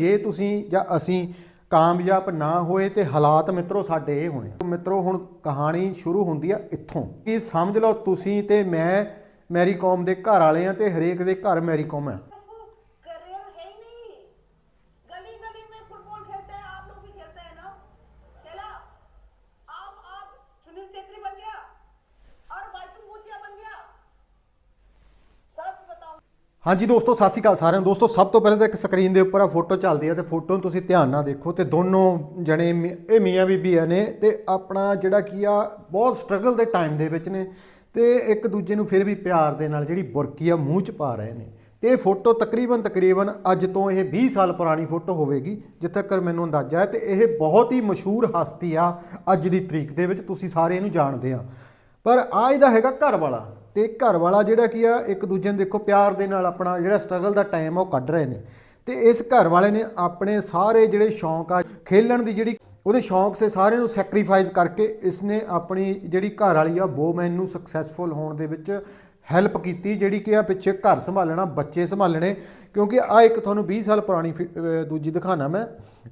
ਜੇ ਤੁਸੀਂ ਜਾਂ ਅਸੀਂ ਕਾਮਯਾਬ ਨਾ ਹੋਏ ਤੇ ਹਾਲਾਤ ਮਿੱਤਰੋ ਸਾਡੇ ਇਹ ਹੋਣੇ ਆ। ਮਿੱਤਰੋ, ਹੁਣ ਕਹਾਣੀ ਸ਼ੁਰੂ ਹੁੰਦੀ ਆ ਇੱਥੋਂ ਕਿ ਸਮਝ ਲਓ ਤੁਸੀਂ ਤੇ ਮੈਂ ਮੈਰੀ ਕੌਮ ਦੇ ਘਰ ਵਾਲੇ ਆ ਤੇ ਹਰੇਕ ਦੇ ਘਰ ਮੈਰੀ ਕੌਮ ਆ ਹਾਂਜੀ ਦੋਸਤੋ, ਸਤਿ ਸ਼੍ਰੀ ਅਕਾਲ ਸਾਰਿਆਂ ਨੂੰ। ਦੋਸਤੋ, ਸਭ ਤੋਂ ਪਹਿਲਾਂ ਤਾਂ ਇੱਕ ਸਕਰੀਨ ਦੇ ਉੱਪਰ ਆ ਫੋਟੋ ਚੱਲਦੀ ਆ ਤੇ ਫੋਟੋ ਨੂੰ ਤੁਸੀਂ ਧਿਆਨ ਨਾਲ ਦੇਖੋ ਤੇ ਦੋਨੋਂ ਜਣੇ ਮੀ- ਇਹ ਮੀਆਂ ਬੀਬੀ ਆ ਨੇ ਤੇ ਆਪਣਾ ਜਿਹੜਾ ਕੀ ਆ, ਬਹੁਤ ਸਟਰਗਲ ਦੇ ਟਾਈਮ ਦੇ ਵਿੱਚ ਨੇ ਤੇ ਇੱਕ ਦੂਜੇ ਨੂੰ ਫਿਰ ਵੀ ਪਿਆਰ ਦੇ ਨਾਲ ਜਿਹੜੀ ਬੁਰਕੀ ਆ, ਮੂੰਹ ਚ ਪਾ ਰਹੇ ਨੇ। ਤੇ ਇਹ ਫੋਟੋ ਤਕਰੀਬਨ ਤਕਰੀਬਨ ਅੱਜ ਤੋਂ ਇਹ 20 ਸਾਲ ਪੁਰਾਣੀ ਫੋਟੋ ਹੋਵੇਗੀ, ਜਿੱਥੇ ਤੱਕ ਮੈਨੂੰ ਅੰਦਾਜ਼ਾ ਹੈ ਤੇ ਇਹ ਬਹੁਤ ਹੀ ਮਸ਼ਹੂਰ ਹਸਤੀ ਆ ਅੱਜ ਦੀ ਤਰੀਕ ਦੇ ਵਿੱਚ, ਤੁਸੀਂ ਸਾਰੇ ਇਹਨੂੰ ਜਾਣਦੇ ਆ। ਪਰ ਆ ਇਹਦਾ ਹੈਗਾ ਘਰ ਵਾਲਾ। ਤੇ ਘਰ ਵਾਲਾ ਜਿਹੜਾ ਕੀ ਆ, ਇੱਕ ਦੂਜੇ ਨੂੰ ਦੇਖੋ ਪਿਆਰ ਦੇ ਨਾਲ ਆਪਣਾ ਜਿਹੜਾ ਸਟਰਗਲ ਦਾ ਟਾਈਮ ਆ ਉਹ ਕੱਢ ਰਹੇ ਨੇ। ਤੇ ਇਸ ਘਰ ਵਾਲੇ ਨੇ ਆਪਣੇ ਸਾਰੇ ਜਿਹੜੇ ਸ਼ੌਂਕ ਆ, ਖੇਲਣ ਦੀ ਜਿਹੜੀ ਉਹਦੇ ਸ਼ੌਂਕ ਸੇ ਸਾਰਿਆਂ ਨੂੰ ਸੈਕਰੀਫਾਈਸ ਕਰਕੇ ਇਸਨੇ ਆਪਣੀ ਜਿਹੜੀ ਘਰ ਵਾਲੀ ਆ ਵੋਮੈਨ ਨੂੰ ਸਕਸੈਸਫੁਲ ਹੋਣ ਦੇ ਵਿੱਚ ਹੈਲਪ ਕੀਤੀ, ਜਿਹੜੀ ਕਿ ਆ ਪਿੱਛੇ ਘਰ ਸੰਭਾਲਣਾ, ਬੱਚੇ ਸੰਭਾਲਣੇ, ਕਿਉਂਕਿ ਆ ਇੱਕ ਤੁਹਾਨੂੰ 20 ਸਾਲ ਪੁਰਾਣੀ ਫਿ- ਦੂਜੀ ਦਿਖਾਣਾ ਮੈਂ,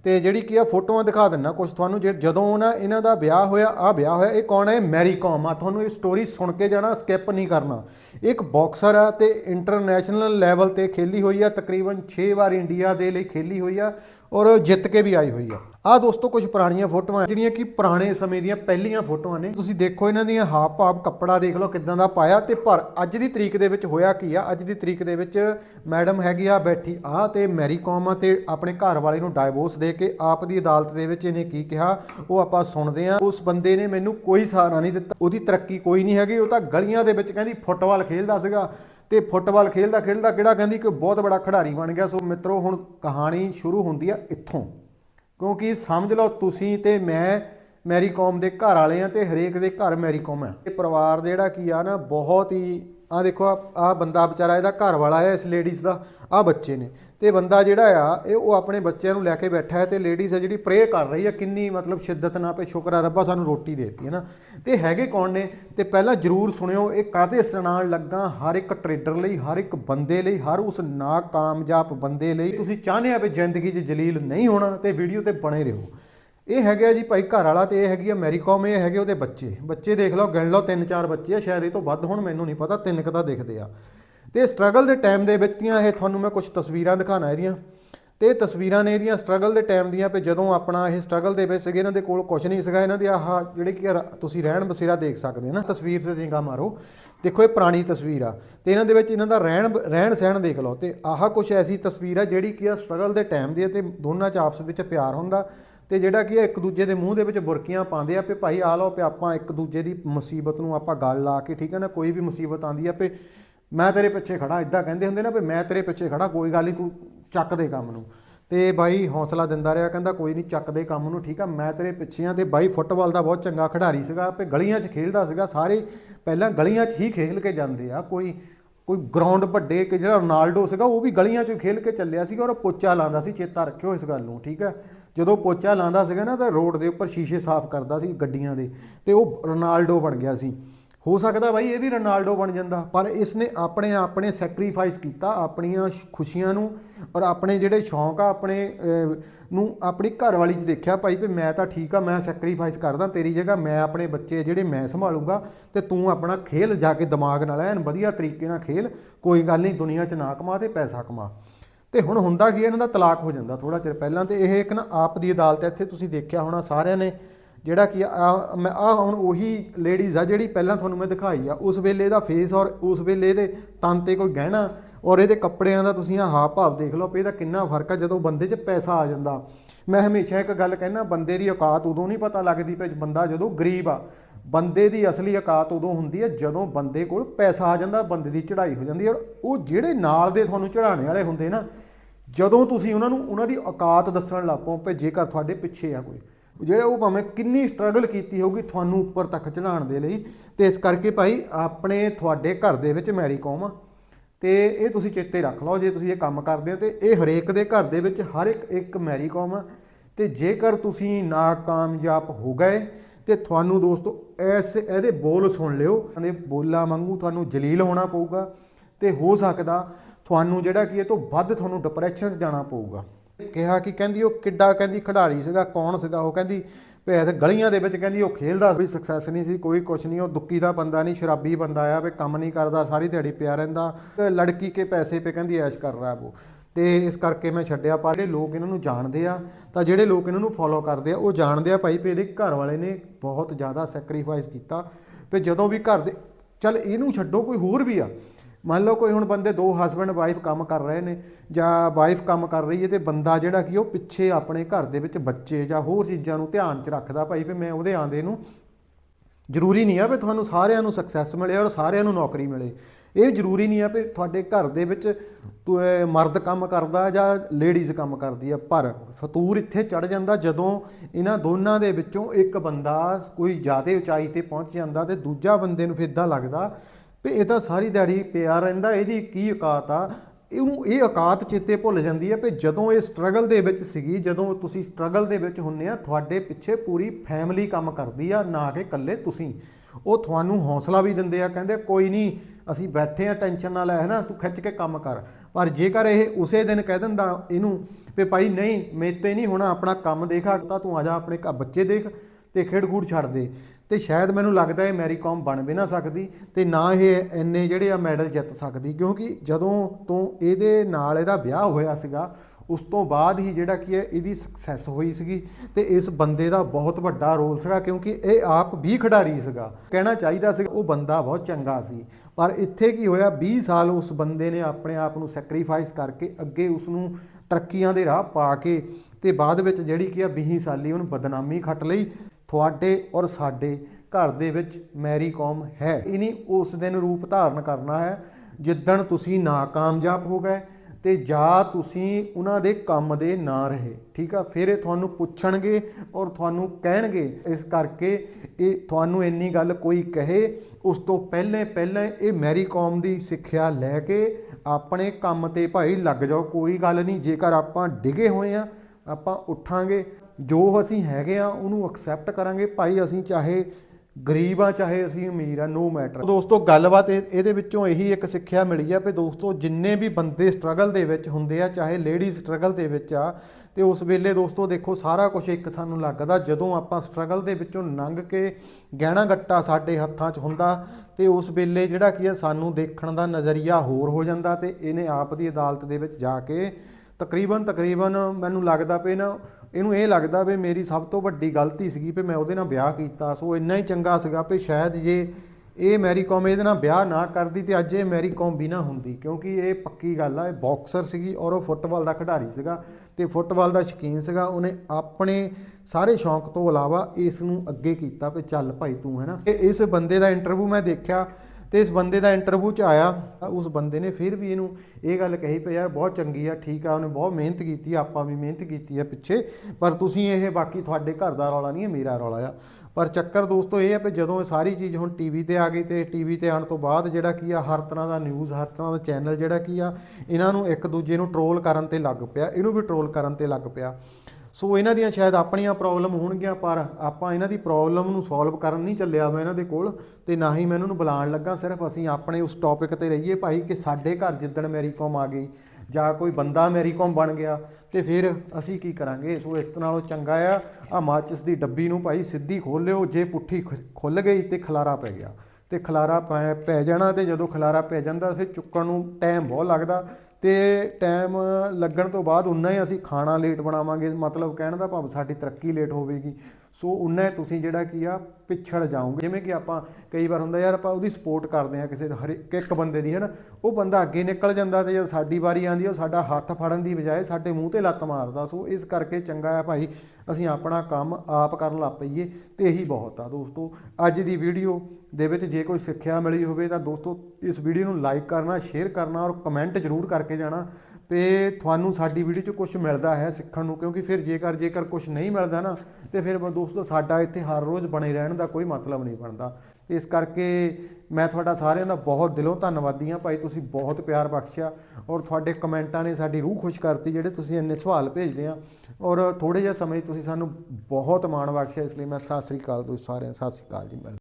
ਤੇ ਜਿਹੜੀ ਕੀ ਆ ਫੋਟੋਆਂ ਦਿਖਾ ਦਿੰਨਾ ਕੁਝ ਤੁਹਾਨੂੰ, ਜੇ- ਜਦੋਂ ਨਾ ਇਹਨਾਂ ਦਾ ਵਿਆਹ ਹੋਇਆ, ਆ ਵਿਆਹ ਹੋਇਆ, ਇਹ ਕੌਣ ਹੈ ਮੈਰੀ ਕੌਮ ਆ। ਤੁਹਾਨੂੰ ਇਹ ਸਟੋਰੀ ਸੁਣ ਕੇ ਜਾਣਾ ਸਕਿਪ ਨਹੀਂ ਕਰਨਾ। ਇੱਕ ਬਾਕਸਰ ਆ ਤੇ ਇੰਟਰਨੈਸ਼ਨਲ ਲੈਵਲ ਤੇ ਖੇਲੀ ਹੋਈ ਆ, ਤਕਰੀਬਨ 6 ਵਾਰ ਇੰਡੀਆ ਦੇ ਲਈ ਖੇਲੀ ਹੋਈ ਆ। ਔਰ ਜਿੱਤ ਕੇ ਵੀ ਆਈ ਹੋਈ ਆ ਆ ਦੋਸਤੋ, ਕੁਝ ਪੁਰਾਣੀਆਂ ਫੋਟੋਆਂ ਜਿਹੜੀਆਂ ਕਿ ਪੁਰਾਣੇ ਸਮੇਂ ਦੀਆਂ ਪਹਿਲੀਆਂ ਫੋਟੋਆਂ ਨੇ। ਤੁਸੀਂ ਦੇਖੋ ਇਹਨਾਂ ਦੀਆਂ ਹਾਵ ਭਾਵ ਕੱਪੜਾ ਦੇਖ ਲਓ ਕਿਦਾਂ ਦਾ ਪਾਇਆ। ਤੇ ਪਰ ਅੱਜ ਦੀ ਤਰੀਕ ਦੇ ਵਿੱਚ ਹੋਇਆ ਕੀ ਆ? ਅੱਜ ਦੀ ਤਰੀਕ ਦੇ ਵਿੱਚ ਮੈਡਮ ਹੈਗੀ ਆ, ਬੈਠੀ ਆ ਤੇ ਮੈਰੀ ਕੌਮ ਆ ਤੇ ਆਪਣੇ ਘਰ ਵਾਲੇ ਨੂੰ ਡਾਈਵੋਰਸ ਦੇ ਕੇ ਆਪ ਦੀ ਅਦਾਲਤ ਦੇ ਵਿੱਚ ਇਹਨੇ ਕੀ ਕਿਹਾ? ਉਹ ਆਪਾਂ ਸੁਣਦੇ ਆ ਉਸ ਬੰਦੇ ਨੇ ਮੈਨੂੰ ਕੋਈ ਸਹਾਰਾ ਨਹੀਂ ਦਿੱਤਾ। ਉਹਦੀ ਤਰੱਕੀ ਕੋਈ ਨਹੀਂ ਹੈਗੀ। ਉਹ ਤਾਂ ਗਲੀਆਂ ਦੇ ਵਿੱਚ ਕਹਿੰਦੀ ਫੁੱਟਬਾਲ ਖੇਲਦਾ ਸੀਗਾ। ਤੇ ਫੁੱਟਬਾਲ ਖੇਲਦਾ ਖੇਲਦਾ ਕਿਹੜਾ ਕਹਿੰਦੀ ਕਿ ਬਹੁਤ ਬੜਾ ਖਿਡਾਰੀ ਬਣ ਗਿਆ। ਸੋ ਮਿੱਤਰੋ, ਹੁਣ ਕਹਾਣੀ ਸ਼ੁਰੂ ਹੁੰਦੀ ਆ ਇੱਥੋਂ। ਕਿਉਂਕਿ ਸਮਝ ਲਓ ਤੁਸੀਂ ਤੇ ਮੈਂ ਮੈਰੀ ਕੌਮ ਦੇ ਘਰ ਵਾਲੇ ਆ ਤੇ ਹਰੇਕ ਦੇ ਘਰ ਮੈਰੀ ਕੌਮ ਆ। ਇਹ ਪਰਿਵਾਰ ਜਿਹੜਾ ਕੀ ਆ ਨਾ, ਬਹੁਤ ਹੀ ਆ ਦੇਖੋ ਆ ਬੰਦਾ ਵਿਚਾਰਾ ਇਹਦਾ ਘਰ ਵਾਲਾ ਹੈ ਇਸ ਲੇਡੀਜ਼ ਦਾ ਆ ਬੱਚੇ ਨੇ। ਤੇ ਬੰਦਾ ਜਿਹੜਾ ਆ, ਇਹ ਉਹ ਆਪਣੇ ਬੱਚਿਆਂ ਨੂੰ ਲੈ ਕੇ ਬੈਠਾ ਹੈ ਤੇ ਲੇਡੀਜ਼ ਹੈ ਜਿਹੜੀ ਪ੍ਰੇ ਕਰ ਰਹੀ ਹੈ ਕਿੰਨੀ ਮਤਲਬ ਸ਼ਿੱਦਤ ਨਾਲ ਪੇ ਸ਼ੁਕਰ ਆ ਰੱਬਾ ਸਾਨੂੰ ਰੋਟੀ ਦੇਤੀ ਹੈ ਨਾ। ਤੇ ਹੈਗੇ ਕੌਣ ਨੇ? ਤੇ ਪਹਿਲਾਂ ਜਰੂਰ ਸੁਣਿਓ, ਇਹ ਕਾਦੇ ਸੁਣਾਉਣ ਲੱਗਾ? ਹਰ ਇੱਕ ਟਰੇਡਰ ਲਈ, ਹਰ ਇੱਕ ਬੰਦੇ ਲਈ, ਹਰ ਉਸ ਨਾਕਾਮਯਾਬ ਬੰਦੇ ਲਈ। ਤੁਸੀਂ ਚਾਹੁੰਦੇ ਆ ਵੀ ਜ਼ਿੰਦਗੀ 'ਚ ਜਲੀਲ ਨਹੀਂ ਹੋਣਾ ਤੇ ਵੀਡੀਓ ਤੇ ਬਣੇ ਰਹੋ। ਇਹ ਹੈਗਾ ਜੀ ਭਾਈ ਘਰ ਵਾਲਾ ਤੇ ਇਹ ਹੈਗੀ ਆ ਮੈਰੀਕੋਮ ਇਹ ਹੈਗੇ ਉਹਦੇ ਬੱਚੇ। ਬੱਚੇ ਦੇਖ ਲਓ, ਗਿਣ ਲਓ, ਤਿੰਨ ਚਾਰ ਬੱਚੇ ਆ, ਸ਼ਾਇਦ ਇਹ ਤੋਂ ਵੱਧ ਹੁਣ ਮੈਨੂੰ ਨਹੀਂ ਪਤਾ, ਤਿੰਨ ਕੁ ਤਾਂ ਦਿਖਦੇ ਆ। ਤੇ ਸਟਰਗਲ ਦੇ ਟਾਈਮ ਦੇ ਵਿੱਚ ਦੀਆਂ ਇਹ ਤੁਹਾਨੂੰ ਮੈਂ ਕੁਝ ਤਸਵੀਰਾਂ ਦਿਖਾਣਾ ਇਹਦੀਆਂ। ਤੇ ਇਹ ਤਸਵੀਰਾਂ ਨੇ ਇਹਦੀਆਂ ਸਟਰਗਲ ਦੇ ਟਾਈਮ ਦੀਆਂ ਵੀ ਜਦੋਂ ਆਪਣਾ ਇਹ ਸਟਰਗਲ ਦੇ ਵਿੱਚ ਸੀਗੇ, ਇਹਨਾਂ ਦੇ ਕੋਲ ਕੁਝ ਨਹੀਂ ਸੀਗਾ, ਇਹਨਾਂ ਦੇ ਆਹ ਜਿਹੜੇ ਕਿ ਰ- ਤੁਸੀਂ ਰਹਿਣ ਬਸੇਰਾ ਦੇਖ ਸਕਦੇ ਹੋ ਨਾ, ਤਸਵੀਰ ਤੇ ਨਿਗਾਹ ਮਾਰੋ। ਦੇਖੋ ਇਹ ਪੁਰਾਣੀ ਤਸਵੀਰ ਆ। ਤੇ ਇਹਨਾਂ ਦੇ ਵਿੱਚ ਇਹਨਾਂ ਦਾ ਰਹਿਣ ਰਹਿਣ ਸਹਿਣ ਦੇਖ ਲਓ। ਤੇ ਆਹ ਕੁਝ ਐਸੀ ਤਸਵੀਰ ਆ ਜਿਹੜੀ ਕਿ ਆ ਸਟਰਗਲ ਦੇ ਟਾਈਮ ਦੀ ਹੈ ਤੇ ਦੋਨਾਂ ਚ ਆਪਸ ਵਿੱਚ ਪਿਆਰ ਹੁੰਦਾ। ਤੇ ਜਿਹੜਾ ਕਿ ਆ, ਇੱਕ ਦੂਜੇ ਦੇ ਮੂੰਹ ਦੇ ਵਿੱਚ ਬੁਰਕੀਆਂ ਪਾਉਂਦੇ ਆ ਵੀ ਭਾਈ ਆ ਲਓ ਵੀ ਆਪਾਂ ਇੱਕ ਦੂਜੇ ਦੀ ਮੁਸੀਬਤ ਨੂੰ ਆਪਾਂ ਗੱਲ ਲਾ ਕੇ, ਠੀਕ ਹੈ ਨਾ, ਕੋਈ ਵੀ ਮੁਸੀਬਤ ਆਂਦੀ ਆ ਵੀ ਮੈਂ ਤੇਰੇ ਪਿੱਛੇ ਖੜਾ ਇਦਾਂ ਕਹਿੰਦੇ ਹੁੰਦੇ ਨਾ ਵੀ ਮੈਂ ਤੇਰੇ ਪਿੱਛੇ ਖੜਾ ਕੋਈ ਗੱਲ ਨਹੀਂ ਤੂੰ ਚੱਕ ਦੇ ਕੰਮ ਨੂੰ। ਤੇ ਬਾਈ ਹੌਸਲਾ ਦਿੰਦਾ ਰਿਹਾ, ਕਹਿੰਦਾ ਕੋਈ ਨਹੀਂ ਚੱਕ ਦੇ ਕੰਮ ਨੂੰ, ਠੀਕ ਆ, ਮੈਂ ਤੇਰੇ ਪਿੱਛੇ ਆ ਤੇ ਬਾਈ ਫੁੱਟਬਾਲ ਦਾ ਬਹੁਤ ਚੰਗਾ ਖਿਡਾਰੀ ਸੀਗਾ ਤੇ ਗਲੀਆਂ 'ਚ ਖੇਡਦਾ ਸੀਗਾ, ਸਾਰੇ ਪਹਿਲਾਂ ਗਲੀਆਂ 'ਚ ਹੀ ਖੇਡ ਕੇ ਜਾਂਦੇ ਆ, ਕੋਈ ਕੋਈ ਗਰਾਊਂਡ ਵੱਡੇ ਕਿ ਜਿਹੜਾ ਰੋਨਾਲਡੋ ਸੀਗਾ, ਉਹ ਵੀ ਗਲੀਆਂ 'ਚ ਖੇਡ ਕੇ ਚੱਲਿਆ ਸੀਗਾ ਔਰ ਉਹ ਪੋਚਾ ਲਾਉਂਦਾ ਸੀ, ਚੇਤਾ ਰੱਖਿਓ ਇਸ ਗੱਲ ਨੂੰ, ਠੀਕ ਹੈ ਜਦੋਂ ਪੋਚਾ ਲਾਉਂਦਾ ਸੀਗਾ ਨਾ, ਤਾਂ ਰੋਡ ਦੇ ਉੱਪਰ ਸ਼ੀਸ਼ੇ ਸਾਫ਼ ਕਰਦਾ ਸੀ ਗੱਡੀਆਂ ਦੇ, ਤੇ ਉਹ ਰੋਨਾਲਡੋ ਬਣ ਗਿਆ ਸੀ। ਹੋ ਸਕਦਾ ਬਾਈ ਇਹ ਵੀ ਰੋਨਾਲਡੋ ਬਣ ਜਾਂਦਾ, ਪਰ ਇਸ ਨੇ ਆਪਣੇ ਆਪਣੇ ਸੈਕਰੀਫਾਈਸ ਕੀਤਾ ਆਪਣੀਆਂ ਖੁਸ਼ੀਆਂ ਨੂੰ, ਔਰ ਆਪਣੇ ਜਿਹੜੇ ਸ਼ੌਂਕ ਆ ਆਪਣੇ ਨੂੰ ਆਪਣੀ ਘਰਵਾਲੀ 'ਚ ਦੇਖਿਆ ਭਾਈ ਵੀ ਮੈਂ ਤਾਂ ਠੀਕ ਆ, ਮੈਂ ਸੈਕਰੀਫਾਈਸ ਕਰਦਾ, ਤੇਰੀ ਜਗ੍ਹਾ ਮੈਂ ਆਪਣੇ ਬੱਚੇ ਜਿਹੜੇ ਮੈਂ ਸੰਭਾਲੂਗਾ, ਤੇ ਤੂੰ ਆਪਣਾ ਖੇਲ ਜਾ ਕੇ ਦਿਮਾਗ ਨਾਲ ਐਨ ਵਧੀਆ ਤਰੀਕੇ ਨਾਲ ਖੇਲ, ਕੋਈ ਗੱਲ ਨਹੀਂ ਦੁਨੀਆ 'ਚ ਨਾ ਕਮਾ ਤੇ ਪੈਸਾ ਕਮਾ। ਤੇ ਹੁਣ ਹੁੰਦਾ ਕੀ ਇਹਨਾਂ ਦਾ ਤਲਾਕ ਹੋ ਜਾਂਦਾ ਥੋੜਾ ਚਿਰ ਪਹਿਲਾਂ ਤੇ ਇਹ ਇੱਕ ਨਾ ਆਪ ਦੀ ਅਦਾਲਤ ਇੱਥੇ ਤੁਸੀਂ ਦੇਖਿਆ ਹੋਣਾ ਸਾਰਿਆਂ ਨੇ ਜਿਹੜਾ ਕਿ ਆ, ਮੈਂ ਆ ਹੁਣ ਉਹੀ ਲੇਡੀਜ਼ ਆ ਜਿਹੜੀ ਪਹਿਲਾਂ ਤੁਹਾਨੂੰ ਮੈਂ ਦਿਖਾਈ ਆ, ਉਸ ਵੇਲੇ ਦਾ ਫੇਸ ਔਰ ਉਸ ਵੇਲੇ ਇਹਦੇ ਤਨ ਤੇ ਕੋਈ ਗਹਿਣਾ ਔਰ ਇਹਦੇ ਕੱਪੜਿਆਂ ਦਾ ਤੁਸੀਂ ਆ ਹਾਵ ਭਾਵ ਦੇਖ ਲਓ ਵੀ ਇਹਦਾ ਕਿੰਨਾ ਫ਼ਰਕ ਆ, ਜਦੋਂ ਬੰਦੇ 'ਚ ਪੈਸਾ ਆ ਜਾਂਦਾ। ਮੈਂ ਹਮੇਸ਼ਾ ਇੱਕ ਗੱਲ ਕਹਿਣਾ ਬੰਦੇ ਦੀ ਔਕਾਤ ਉਦੋਂ ਨਹੀਂ ਪਤਾ ਲੱਗਦੀ ਵੀ ਬੰਦਾ ਜਦੋਂ ਗਰੀਬ ਆ ਬੰਦੇ ਦੀ ਅਸਲੀ ਔਕਾਤ ਉਦੋਂ ਹੁੰਦੀ ਹੈ ਜਦੋਂ ਬੰਦੇ ਕੋਲ ਪੈਸਾ ਆ ਜਾਂਦਾ, ਬੰਦੇ ਦੀ ਚੜ੍ਹਾਈ ਹੋ ਜਾਂਦੀ ਹੈ। ਔਰ ਉਹ ਜਿਹੜੇ ਨਾਲ ਦੇ ਤੁਹਾਨੂੰ ਚੜਾਣੇ ਵਾਲੇ ਹੁੰਦੇ ਨਾ, ਜਦੋਂ ਤੁਸੀਂ ਉਹਨਾਂ ਨੂੰ ਉਹਨਾਂ ਦੀ ਔਕਾਤ ਦੱਸਣ ਲੱਗ ਪਓ ਕਿ ਜੇਕਰ ਤੁਹਾਡੇ ਪਿੱਛੇ ਆ ਕੋਈ, ਜਿਹੜਾ ਉਹ ਭਾਵੇਂ ਕਿੰਨੀ ਸਟਰਗਲ ਕੀਤੀ ਹੋਊਗੀ ਤੁਹਾਨੂੰ ਉੱਪਰ ਤੱਕ ਚੜਾਉਣ ਦੇ ਲਈ, ਤੇ ਇਸ ਕਰਕੇ ਭਾਈ ਆਪਣੇ ਤੁਹਾਡੇ ਘਰ ਦੇ ਵਿੱਚ ਮੈਰੀ ਕੌਮ ਆ, ਤੇ ਇਹ ਤੁਸੀਂ ਚੇਤੇ ਰੱਖ ਲਓ, ਜੇ ਤੁਸੀਂ ਇਹ ਕੰਮ ਕਰਦੇ ਹੋ ਤੇ ਇਹ ਹਰੇਕ ਦੇ ਘਰ ਦੇ ਵਿੱਚ ਹਰ ਇੱਕ ਇੱਕ ਮੈਰੀ ਕੌਮ ਆ, ਤੇ ਜੇਕਰ ਤੁਸੀਂ ਨਾਕਾਮਯਾਬ ਹੋ ਗਏ ਤੇ ਤੁਹਾਨੂੰ ਦੋਸਤੋ ਐਸ ਇਹਦੇ ਬੋਲ ਸੁਣ ਲਿਓ। ਇਹਦੇ ਬੋਲਾਂ ਵਾਂਗੂ ਤੁਹਾਨੂੰ ਜਲੀਲ ਹੋਣਾ ਪਊਗਾ ਤੇ ਹੋ ਸਕਦਾ ਤੁਹਾਨੂੰ ਜਿਹੜਾ ਕਿ ਇਹ ਤੋਂ ਵੱਧ ਤੁਹਾਨੂੰ ਡਿਪਰੈਸ਼ਨ 'ਚ ਜਾਣਾ ਪਊਗਾ। ਕਿਹਾ ਕਿ ਕਹਿੰਦੀ, ਉਹ ਕਿੱਡਾ ਕਹਿੰਦੀ ਖਿਡਾਰੀ ਸੀਗਾ, ਕੌਣ ਸੀਗਾ? ਉਹ ਕਹਿੰਦੀ ਵੀ ਇਹ ਗਲੀਆਂ ਦੇ ਵਿੱਚ ਕਹਿੰਦੀ, ਉਹ ਖੇਲਦਾ ਕੋਈ ਸਕਸੈਸ ਨਹੀਂ ਸੀ, ਕੋਈ ਕੁਛ ਨਹੀਂ, ਉਹ ਦੁੱਕੀ ਦਾ ਬੰਦਾ ਨਹੀਂ, ਸ਼ਰਾਬੀ ਬੰਦਾ ਆ, ਵੀ ਕੰਮ ਨਹੀਂ ਕਰਦਾ, ਸਾਰੀ ਦਿਹਾੜੀ ਪਿਆ ਰਹਿੰਦਾ। ਲੜਕੀ ਕੇ ਪੈਸੇ ਪੇ ਕਹਿੰਦੀ, ਐਸ਼ ਕਰ ਰਹਾ ਉਹ। ਤੇ ਇਸ ਕਰਕੇ ਮੈਂ ਛੱਡਿਆ, ਪਰ ਜਿਹੜੇ ਲੋਕ ਇਹਨਾਂ ਨੂੰ ਜਾਣਦੇ ਆ, ਤਾਂ ਜਿਹੜੇ ਲੋਕ ਇਹਨਾਂ ਨੂੰ ਫੋਲੋ ਕਰਦੇ ਆ, ਉਹ ਜਾਣਦੇ ਆ ਭਾਈ ਵੀ ਇਹਦੇ ਘਰ ਵਾਲੇ ਨੇ ਬਹੁਤ ਜ਼ਿਆਦਾ ਸੈਕਰੀਫਾਈਸ ਕੀਤਾ। ਵੀ ਜਦੋਂ ਵੀ ਘਰ ਦੇ, ਚੱਲ ਇਹਨੂੰ ਛੱਡੋ, ਕੋਈ ਹੋਰ ਵੀ ਆ। ਮੰਨ ਲਓ ਕੋਈ ਹੁਣ ਬੰਦੇ ਦੋ ਹਸਬੰਡ ਵਾਈਫ ਕੰਮ ਕਰ ਰਹੇ ਨੇ, ਜਾਂ ਵਾਈਫ ਕੰਮ ਕਰ ਰਹੀ ਹੈ ਤੇ ਬੰਦਾ ਜਿਹੜਾ ਕਿ ਉਹ ਪਿੱਛੇ ਆਪਣੇ ਘਰ ਦੇ ਵਿੱਚ ਬੱਚੇ ਜਾਂ ਹੋਰ ਚੀਜ਼ਾਂ ਨੂੰ ਧਿਆਨ 'ਚ ਰੱਖਦਾ ਭਾਈ ਵੀ ਮੈਂ ਉਹਦੇ ਆਂਦੇ ਨੂੰ ਜ਼ਰੂਰੀ ਨਹੀਂ ਆ ਵੀ ਤੁਹਾਨੂੰ ਸਾਰਿਆਂ ਨੂੰ ਸਕਸੈਸ ਮਿਲੇ ਔਰ ਸਾਰਿਆਂ ਨੂੰ ਨੌਕਰੀ ਮਿਲੇ। ਇਹ ਜ਼ਰੂਰੀ ਨਹੀਂ ਆ ਵੀ ਤੁਹਾਡੇ ਘਰ ਦੇ ਵਿੱਚ ਤੂੰ, ਮਰਦ ਕੰਮ ਕਰਦਾ ਜਾਂ ਲੇਡੀਜ਼ ਕੰਮ ਕਰਦੀ ਆ ਪਰ ਫਤੂਰ ਇੱਥੇ ਚੜ ਜਾਂਦਾ ਜਦੋਂ ਇਹਨਾਂ ਦੋਨਾਂ ਦੇ ਵਿੱਚੋਂ ਇੱਕ ਬੰਦਾ ਕੋਈ ਜ਼ਿਆਦਾ ਉਚਾਈ ਤੇ ਪਹੁੰਚ ਜਾਂਦਾ ਤੇ ਦੂਜਾ ਬੰਦੇ ਨੂੰ ਫਿਰ ਇਦਾਂ ਲੱਗਦਾ ਵੀ ਇਹ ਤਾਂ ਸਾਰੀ ਦਿਹਾੜੀ ਪਿਆ ਰਹਿੰਦਾ ਇਹਦੀ ਕੀ ਔਕਾਤ ਆ? ਇਹਨੂੰ ਇਹ ਔਕਾਤ ਚੇਤੇ ਭੁੱਲ ਜਾਂਦੀ ਹੈ ਵੀ ਜਦੋਂ ਇਹ ਸਟਰਗਲ ਦੇ ਵਿੱਚ ਸੀਗੀ ਜਦੋਂ ਤੁਸੀਂ ਸਟਰਗਲ ਦੇ ਵਿੱਚ ਹੁੰਨੇ ਆ ਤੁਹਾਡੇ ਪਿੱਛੇ ਪੂਰੀ ਫੈਮਿਲੀ ਕੰਮ ਕਰਦੀ ਆ ਨਾ ਕਿ ਇਕੱਲੇ ਤੁਸੀਂ। ਉਹ ਤੁਹਾਨੂੰ ਹੌਸਲਾ ਵੀ ਦਿੰਦੇ ਆ, ਕਹਿੰਦੇ ਕੋਈ ਨਹੀਂ ਅਸੀਂ ਬੈਠੇ ਆ, ਟੈਨਸ਼ਨ ਨਾ ਲੈ ਹੈ ਨਾ ਤੂੰ ਖਿੱਚ ਕੇ ਕੰਮ ਕਰ। ਪਰ ਜੇਕਰ ਇਹ ਉਸੇ ਦਿਨ ਕਹਿ ਦਿੰਦਾ ਇਹਨੂੰ ਵੀ ਭਾਈ ਨਹੀਂ ਮੇਤੇ ਨਹੀਂ ਹੋਣਾ, ਆਪਣਾ ਕੰਮ ਦੇਖਾ ਤਾਂ ਤੂੰ ਆ ਜਾ, ਆਪਣੇ ਘਰ ਬੱਚੇ ਦੇਖ ਤੇ ਖੇਡ ਖੂਡ ਛੱਡ ਦੇ। ਤੇ ਸ਼ਾਇਦ ਮੈਨੂੰ ਲੱਗਦਾ ਇਹ ਮੈਰੀ ਕਾਮ ਬਣ ਵੀ ਨਾ ਸਕਦੀ ਤੇ ਨਾ ਇਹ ਇੰਨੇ ਜਿਹੜੇ ਆ ਮੈਡਲ ਜਿੱਤ ਸਕਦੀ, ਕਿਉਂਕਿ ਜਦੋਂ ਤੋਂ ਇਹਦੇ ਨਾਲ ਇਹਦਾ ਵਿਆਹ ਹੋਇਆ ਸੀਗਾ ਉਸ ਤੋਂ ਬਾਅਦ ਹੀ ਜਿਹੜਾ ਕੀ ਹੈ ਇਹਦੀ ਸਕਸੈਸ ਹੋਈ ਸੀਗੀ ਤੇ ਇਸ ਬੰਦੇ ਦਾ ਬਹੁਤ ਵੱਡਾ ਰੋਲ ਸੀਗਾ ਕਿਉਂਕਿ ਇਹ ਆਪ ਵੀ ਖਿਡਾਰੀ ਸੀਗਾ। ਕਹਿਣਾ ਚਾਹੀਦਾ ਸੀ ਉਹ ਬੰਦਾ ਬਹੁਤ ਚੰਗਾ ਸੀ। ਪਰ ਇੱਥੇ ਕੀ ਹੋਇਆ 20 ਸਾਲ ਉਸ ਬੰਦੇ ਨੇ ਆਪਣੇ ਆਪ ਨੂੰ ਸੈਕਰੀਫਾਈਸ ਕਰਕੇ ਅੱਗੇ ਉਸ ਨੂੰ ਤਰੱਕੀਆਂ ਦੇ ਰਾਹ ਪਾ ਕੇ ਤੇ ਬਾਅਦ ਵਿੱਚ ਜਿਹੜੀ ਕੀ ਆ 20 ਸਾਲੀ ਉਹਨੂੰ ਬਦਨਾਮੀ ਖੱਟ ਲਈ, ਤੁਹਾਡੇ ਔਰ ਸਾਡੇ ਘਰ ਦੇ ਵਿੱਚ ਮੈਰੀ ਕਾਮ ਹੈ। ਇਨੀ ਉਸ ਦਿਨ ਰੂਪ ਧਾਰਨ ਕਰਨਾ ਹੈ, ਜਿੱਦਣ ਤੁਸੀਂ ਨਾਕਾਮਯਾਬ ਹੋ ਗਏ ਤੇ ਜਾਂ ਤੁਸੀਂ ਉਹਨਾਂ ਦੇ ਕੰਮ ਦੇ ਨਾ ਰਹੇ। ਠੀਕ ਆ? ਫਿਰ ਇਹ ਤੁਹਾਨੂੰ ਪੁੱਛਣਗੇ ਔਰ ਤੁਹਾਨੂੰ ਕਹਿਣਗੇ। ਇਸ ਕਰਕੇ ਇਹ ਤੁਹਾਨੂੰ ਇੰਨੀ ਗੱਲ ਕੋਈ ਕਹੇ, ਉਸ ਤੋਂ ਪਹਿਲੇ ਪਹਿਲੇ ਇਹ ਮੈਰੀ ਕਾਮ ਦੀ ਸਿੱਖਿਆ ਲੈ ਕੇ ਆਪਣੇ ਕੰਮ ਤੇ ਭਾਈ ਲੱਗ ਜਾਓ, ਕੋਈ ਗੱਲ ਨਹੀਂ। ਜੇਕਰ ਆਪਾਂ ਡਿਗੇ ਹੋਏ ਆ, ਆਪਾਂ ਉੱਠਾਂਗੇ। ਜੋ ਅਸੀਂ ਹੈਗੇ ਆ, ਉਹਨੂੰ ਐਕਸੈਪਟ ਕਰਾਂਗੇ। ਭਾਈ, ਅਸੀਂ ਚਾਹੇ ਗਰੀਬ ਆ, ਚਾਹੇ ਅਸੀਂ ਅਮੀਰ ਆ ਨੋ ਮੈਟਰ ਦੋਸਤੋ, ਗੱਲਬਾਤ ਇਹ- ਇਹਦੇ ਵਿੱਚੋਂ ਇਹੀ ਇੱਕ ਸਿੱਖਿਆ ਮਿਲੀ ਆ ਵੀ ਦੋਸਤੋ, ਜਿੰਨੇ ਵੀ ਬੰਦੇ ਸਟਰਗਲ ਦੇ ਵਿੱਚ ਹੁੰਦੇ ਆ, ਚਾਹੇ ਲੇਡੀ ਸਟਰਗਲ ਦੇ ਵਿੱਚ ਆ, ਤੇ ਉਸ ਵੇਲੇ ਦੋਸਤੋ ਦੇਖੋ, ਸਾਰਾ ਕੁਝ ਇੱਕ ਸਾਨੂੰ ਲੱਗਦਾ, ਜਦੋਂ ਆਪਾਂ ਸਟਰਗਲ ਦੇ ਵਿੱਚੋਂ ਲੰਘ ਕੇ ਗਹਿਣਾ ਗੱਟਾ ਸਾਡੇ ਹੱਥਾਂ 'ਚ ਹੁੰਦਾ, ਤੇ ਉਸ ਵੇਲੇ ਜਿਹੜਾ ਕੀ ਆ, ਸਾਨੂੰ ਦੇਖਣ ਦਾ ਨਜ਼ਰੀਆ ਹੋਰ ਹੋ ਜਾਂਦਾ, ਤੇ ਇਹਨੇ ਆਪ ਦੀ ਅਦਾਲਤ ਦੇ ਵਿੱਚ ਜਾ ਕੇ ਤਕਰੀਬਨ ਤਕਰੀਬਨ ਮੈਨੂੰ ਲੱਗਦਾ ਪਈ ਨਾ ਇਹਨੂੰ ਇਹ ਲੱਗਦਾ ਵੀ ਮੇਰੀ ਸਭ ਤੋਂ ਵੱਡੀ ਗਲਤੀ ਸੀਗੀ ਵੀ ਮੈਂ ਉਹਦੇ ਨਾਲ ਵਿਆਹ ਕੀਤਾ, ਸੋ ਇੰਨਾ ਹੀ ਚੰਗਾ ਸੀਗਾ ਵੀ ਸ਼ਾਇਦ ਜੇ ਇਹ ਮੈਰੀ ਕਾਮ ਇਹਦੇ ਨਾਲ ਵਿਆਹ ਨਾ ਕਰਦੀ ਤੇ ਅੱਜ ਇਹ ਮੈਰੀ ਕਾਮ ਵੀ ਨਾ ਹੁੰਦੀ। ਕਿਉਂਕਿ ਇਹ ਪੱਕੀ ਗੱਲ ਆ, ਇਹ ਬਾਕਸਰ ਸੀਗੀ ਔਰ ਉਹ ਫੁੱਟਬਾਲ ਦਾ ਖਿਡਾਰੀ ਸੀਗਾ ਤੇ ਫੁੱਟਬਾਲ ਦਾ ਸ਼ੌਕੀਨ ਸੀਗਾ। ਉਹਨੇ ਆਪਣੇ ਸਾਰੇ ਸ਼ੌਂਕ ਤੋਂ ਇਲਾਵਾ ਇਸ ਨੂੰ ਅੱਗੇ ਕੀਤਾ ਵੀ ਚੱਲ ਭਾਈ ਤੂੰ, ਹੈ ਨਾ? ਤੇ ਇਸ ਬੰਦੇ ਦਾ ਇੰਟਰਵਿਊ ਮੈਂ ਦੇਖਿਆ ਤੇ ਇਸ ਬੰਦੇ ਦਾ ਇੰਟਰਵਿਊ ਚ ਆਇਆ ਉਸ ਬੰਦੇ ਨੇ ਫਿਰ ਵੀ ਇਹਨੂੰ ਇਹ ਗੱਲ ਕਹੀ ਪਈ ਯਾਰ ਬਹੁਤ ਚੰਗੀ ਆ, ਠੀਕ ਆ, ਉਹਨੇ ਬਹੁਤ ਮਿਹਨਤ ਕੀਤੀ ਆ, ਆਪਾਂ ਵੀ ਮਿਹਨਤ ਕੀਤੀ ਆ ਪਿੱਛੇ, ਪਰ ਤੁਸੀਂ ਇਹ ਬਾਕੀ ਤੁਹਾਡੇ ਘਰ ਦਾ ਰੌਲਾ ਨਹੀਂ ਹੈ ਮੇਰਾ ਰੌਲਾ ਆ। ਪਰ ਚੱਕਰ ਦੋਸਤੋ ਇਹ ਹੈ ਕਿ ਜਦੋਂ ਇਹ ਸਾਰੀ ਚੀਜ਼ ਹੁਣ ਟੀਵੀ ਤੇ ਆ ਗਈ ਤੇ ਟੀਵੀ ਤੇ ਆਉਣ ਤੋਂ ਬਾਅਦ ਜਿਹੜਾ ਕੀ ਆ, ਹਰ ਤਰ੍ਹਾਂ ਦਾ ਨਿਊਜ਼ ਹਰ ਤਰ੍ਹਾਂ ਦਾ ਚੈਨਲ ਜਿਹੜਾ ਕੀ ਆ, ਇਹਨਾਂ ਨੂੰ ਇੱਕ ਦੂਜੇ ਨੂੰ ਟਰੋਲ ਕਰਨ ਤੇ ਲੱਗ ਪਿਆ, ਇਹਨੂੰ ਵੀ ਟਰੋਲ ਕਰਨ ਤੇ ਲੱਗ ਪਿਆ। ਸੋ ਇਹਨਾਂ ਦੀਆਂ ਸ਼ਾਇਦ ਆਪਣੀਆਂ ਪ੍ਰੋਬਲਮ ਹੋਣਗੀਆਂ, ਪਰ ਆਪਾਂ ਇਹਨਾਂ ਦੀ ਪ੍ਰੋਬਲਮ ਨੂੰ ਸੋਲਵ ਕਰਨ ਨਹੀਂ ਚੱਲਿਆ ਮੈਂ ਇਹਨਾਂ ਦੇ ਕੋਲ ਤੇ ਨਾ ਹੀ ਮੈਂ ਇਹਨਾਂ ਨੂੰ ਬੁਲਾਉਣ ਲੱਗਾ। ਸਿਰਫ ਅਸੀਂ ਆਪਣੇ ਉਸ ਟੌਪਿਕ ਤੇ ਰਹੀਏ ਭਾਈ ਕਿ ਸਾਡੇ ਘਰ ਜਿੱਦਣ ਮੇਰੀ ਕੌਮ ਆ ਗਈ ਜਾਂ ਕੋਈ ਬੰਦਾ ਮੇਰੀ ਕੌਮ ਬਣ ਗਿਆ ਤੇ ਫਿਰ ਅਸੀਂ ਕੀ ਕਰਾਂਗੇ? ਸੋ ਇਸ ਨਾਲੋਂ ਚੰਗਾ ਆ ਆ ਮਾਚਿਸ ਦੀ ਡੱਬੀ ਨੂੰ ਭਾਈ ਸਿੱਧੀ ਖੋਲਿਓ ਜੇ ਪੁੱਠੀ ਖੁ- ਖੁੱਲ ਗਈ ਤੇ ਖਲਾਰਾ ਪੈ ਗਿਆ। ਤੇ ਖਲਾਰਾ ਪੈ ਪੈ ਜਾਣਾ ਤੇ ਜਦੋਂ ਖਲਾਰਾ ਪੈ ਜਾਂਦਾ ਫਿਰ ਚੁੱਕਣ ਨੂੰ ਟਾਈਮ ਬਹੁਤ ਲੱਗਦਾ ਤੇ ਟਾਈਮ ਲੱਗਣ ਤੋਂ ਬਾਅਦ ਉਨਾ ਹੀ ਅਸੀਂ ਖਾਣਾ ਲੇਟ ਬਣਾਵਾਂਗੇ। ਮਤਲਬ ਕਹਿਣ ਦਾ ਭਾਵ ਸਾਡੀ ਤਰੱਕੀ ਲੇਟ ਹੋਵੇਗੀ। ਸੋ ਉਨਾ ਤੁਸੀਂ ਜਿਹੜਾ ਕੀ ਆ, ਪਿਛੜ ਜਾਓਗੇ। ਜਿਵੇਂ ਕਿ ਆਪਾਂ ਕਈ ਵਾਰ ਹੁੰਦਾ ਯਾਰ, ਆਪਾਂ ਉਹਦੀ ਸਪੋਰਟ ਕਰਦੇ ਆ ਕਿਸੇ ਹਰ ਇੱਕ ਬੰਦੇ ਦੀ ਹੈ ਨਾ ਉਹ ਬੰਦਾ ਅੱਗੇ ਨਿਕਲ ਜਾਂਦਾ ਤੇ ਜਦ ਸਾਡੀ ਵਾਰੀ ਆਂਦੀ ਉਹ ਸਾਡਾ ਹੱਥ ਫੜਨ ਦੀ ਬਜਾਏ ਸਾਡੇ ਮੂੰਹ ਤੇ ਲੱਤ ਮਾਰਦਾ। ਸੋ ਇਸ ਕਰਕੇ ਚੰਗਾ ਆ ਭਾਈ, ਅਸੀਂ ਆਪਣਾ ਕੰਮ ਆਪ ਕਰਨ ਲੱਗ ਪਈਏ ਤੇ ਇਹੀ ਬਹੁਤ ਆ ਦੋਸਤੋ। ਅੱਜ ਦੀ ਵੀਡੀਓ ਦੇ ਵਿੱਚ ਜੇ ਕੋਈ ਸਿੱਖਿਆ ਮਿਲੀ ਹੋਵੇ ਤਾਂ ਦੋਸਤੋ, ਇਸ ਵੀਡੀਓ ਨੂੰ ਲਾਈਕ ਕਰਨਾ ਸ਼ੇਅਰ ਕਰਨਾ ਔਰ ਕਮੈਂਟ ਜ਼ਰੂਰ ਕਰਕੇ ਜਾਣਾ। ਤੇ ਤੁਹਾਨੂੰ ਸਾਡੀ ਵੀਡੀਓ 'ਚ ਕੁਝ ਮਿਲਦਾ ਹੈ ਸਿੱਖਣ ਨੂੰ, ਕਿਉਂਕਿ ਫਿਰ ਜੇਕਰ ਜੇਕਰ ਕੁਝ ਨਹੀਂ ਮਿਲਦਾ ਨਾ, ਤੇ ਫਿਰ ਦੋਸਤੋ, ਸਾਡਾ ਇੱਥੇ ਹਰ ਰੋਜ਼ ਬਣੇ ਰਹਿਣ ਦਾ ਕੋਈ ਮਤਲਬ ਨਹੀਂ ਬਣਦਾ। ਇਸ ਕਰਕੇ ਮੈਂ ਤੁਹਾਡਾ ਸਾਰਿਆਂ ਦਾ ਬਹੁਤ ਦਿਲੋਂ ਧੰਨਵਾਦੀ ਹਾਂ। ਭਾਈ, ਤੁਸੀਂ ਬਹੁਤ ਪਿਆਰ ਬਖਸ਼ਿਆ ਔਰ ਤੁਹਾਡੇ ਕਮੈਂਟਾਂ ਨੇ ਸਾਡੀ ਰੂਹ ਖੁਸ਼ ਕਰਤੀ, ਜਿਹੜੇ ਤੁਸੀਂ ਇੰਨੇ ਸਵਾਲ ਭੇਜਦੇ ਆ। ਔਰ ਥੋੜੇ ਜਿਹਾ ਸਮੇਂ 'ਚ ਤੁਸੀਂ ਸਾਨੂੰ ਬਹੁਤ ਮਾਣ ਬਖਸ਼ਿਆ, ਇਸ ਲਈ ਮੈਂ ਸਤਿ ਸ੍ਰੀ ਅਕਾਲ, ਤੁਸੀਂ ਸਾਰਿਆਂ ਸਤਿ ਸ੍ਰੀ ਅਕਾਲ ਜੀ ਮਿਲ